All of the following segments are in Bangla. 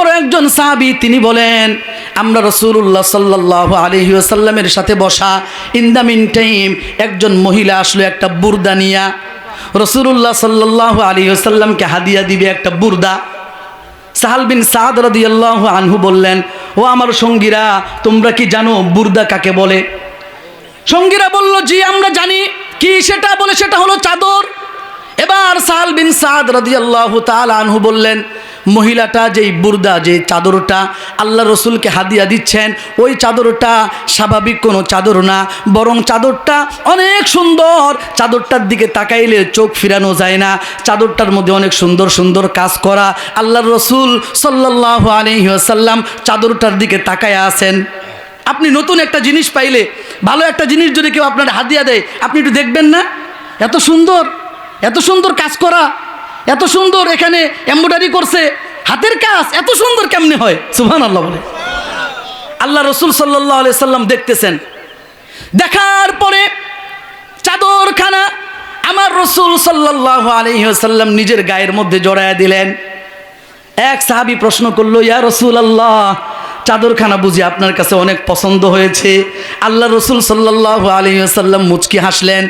বড় একজন সাহাবি, তিনি বলেন, আমরা রসুল্লাহ সাল্লাহ আলহি আসাল্লামের সাথে বসা ইন দ্য মিন টাইম একজন মহিলা আসলো একটা বুর্দা নিয়া। রসুল্লাহ সাল্লাহ আলী আসাল্লামকে হাদিয়া দিবে একটা বুর্দা। সাহাল বিন সাদ রাদিয়াল্লাহু আনহু বললেন, ও আমার সঙ্গীরা, তোমরা কি জানো বুর্দা কাকে বলে? সঙ্গীরা বলল, জি, আমরা জানি। কি সেটা বলে? সেটা হলো চাদর। এবার সাহাল বিন সাদ রাদিয়াল্লাহু তাল আনহু বললেন মহিলাটা যেই বুর্দা যে চাদরটা, আল্লাহ রসুলকে হাদিয়া দিচ্ছেন, ওই চাদরটা স্বাভাবিক কোনো চাদর না, বরং চাদরটা অনেক সুন্দর। চাদরটার দিকে তাকাইলে চোখ ফিরানো যায় না, চাদরটার মধ্যে অনেক সুন্দর সুন্দর কাজ করা। আল্লাহ রসুল সাল্লাহ আলহিহাসাল্লাম চাদরটার দিকে তাকায় আছেন। আপনি নতুন একটা জিনিস পাইলে, ভালো একটা জিনিস যদি কেউ আপনার হাদিয়া দেয়, আপনি একটু দেখবেন না? এত সুন্দর এত সুন্দর কাজ করা। এত সুন্দর এখানে এম্ব্রয়ডারি করছে। হাতের কাজ এত সুন্দর কেমনে হয়? সুহান আল্লাহ বলে। আল্লাহ রসুল সাল্লাহ সাল্লাম দেখতেছেন। দেখার পরে চাদরখানা আমার রসুল সাল্লাহ আলহ্লাম নিজের গায়ের মধ্যে জড়ায় দিলেন। এক সাহাবি প্রশ্ন করল, ইয়া রসুল আল্লাহ চাদরখানা বুঝি আপনার কাছে অনেক পছন্দ হয়েছে। আল্লাহ রসুল সাল্লাহ আলহিহাসাল্লাম মুচকি হাসলেন।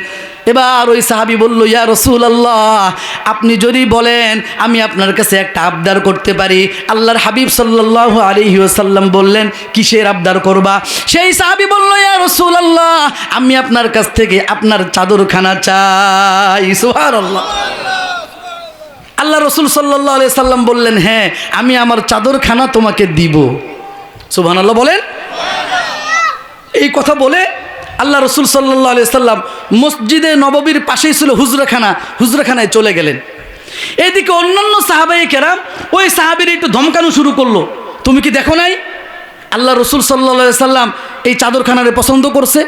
এবার ওই সাহাবি বলল, ইয়া রসুল আল্লাহ আপনি যদি বলেন, আমি আপনার কাছে একটা আবদার করতে পারি। আল্লাহর হাবিব সাল্লাহ আলহি আসাল্লাম বললেন, কিসের আবদার করবা? সেই সাহাবি বলল, ইয়া রসুল আল্লাহ আমি আপনার কাছ থেকে আপনার চাদরখানা চাই। সুহার আল্লাহ আল্লাহ রসুল সাল্লাহ আলি সাল্লাম বললেন হ্যাঁ আমি আমার চাদরখানা তোমাকে দিব। সুবহান আল্লাহ বলেন? এই কথা বলে আল্লাহ রসুল সাল্লাহ সাল্লাম মসজিদে নববীর পাশেই ছিল হুজরাখানা, হুজরাখানায় চলে গেলেন। এদিকে অন্যান্য সাহাবাই কেরাম ওই সাহাবির একটু ধমকানো শুরু করল। তুমি কি দেখো নাই? আল্লাহ রসুল সাল্লা সাল্লাম এই চাদরখানারে পছন্দ করছে।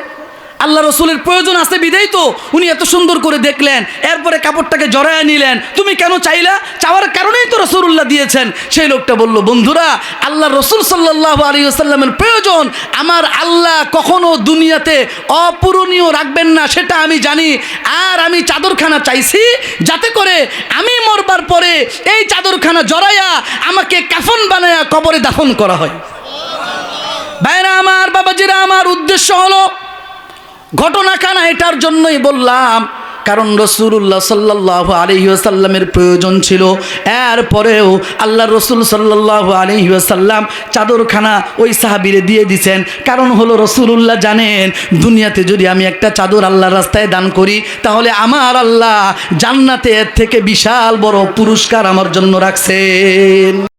আল্লাহ রসুলের প্রয়োজন আছে বিদেই তো। উনি এত সুন্দর করে দেখলেন, এরপরে কাপড়টাকে জড়ায় নিলেন। তুমি কেন চাইলা? চাওয়ার কারণেই তো রসুল্লাহ দিয়েছেন। সেই লোকটা বলল, বন্ধুরা, আল্লাহ রসুল সাল্লাহ আলী আসাল্লামের প্রয়োজন। আমার আল্লাহ কখনো দুনিয়াতে অপূরণীয় রাখবেন না, সেটা আমি জানি। আর আমি চাদরখানা চাইছি যাতে করে আমি মরবার পরে এই চাদরখানা জড়াইয়া আমাকে কাফন বানায়া কবরে দাফন করা হয়। ভাইরা আমার, বাবাজিরা আমার, উদ্দেশ্য হলো ঘটনাখানা এটার জন্যই বললাম, কারণ রসুল্লাহ সাল্লাহ আলহিউসাল্লামের প্রয়োজন ছিল। এরপরেও আল্লাহ রসুল সাল্লাহ আলহিউসাল্লাম চাদরখানা ওই সাহাবিরে দিয়ে দিছেন। কারণ হলো রসুল্লাহ জানেন, দুনিয়াতে যদি আমি একটা চাদর আল্লাহর রাস্তায় দান করি, তাহলে আমার আল্লাহ জান্নাতে এর থেকে বিশাল বড় পুরস্কার আমার জন্য রাখছেন।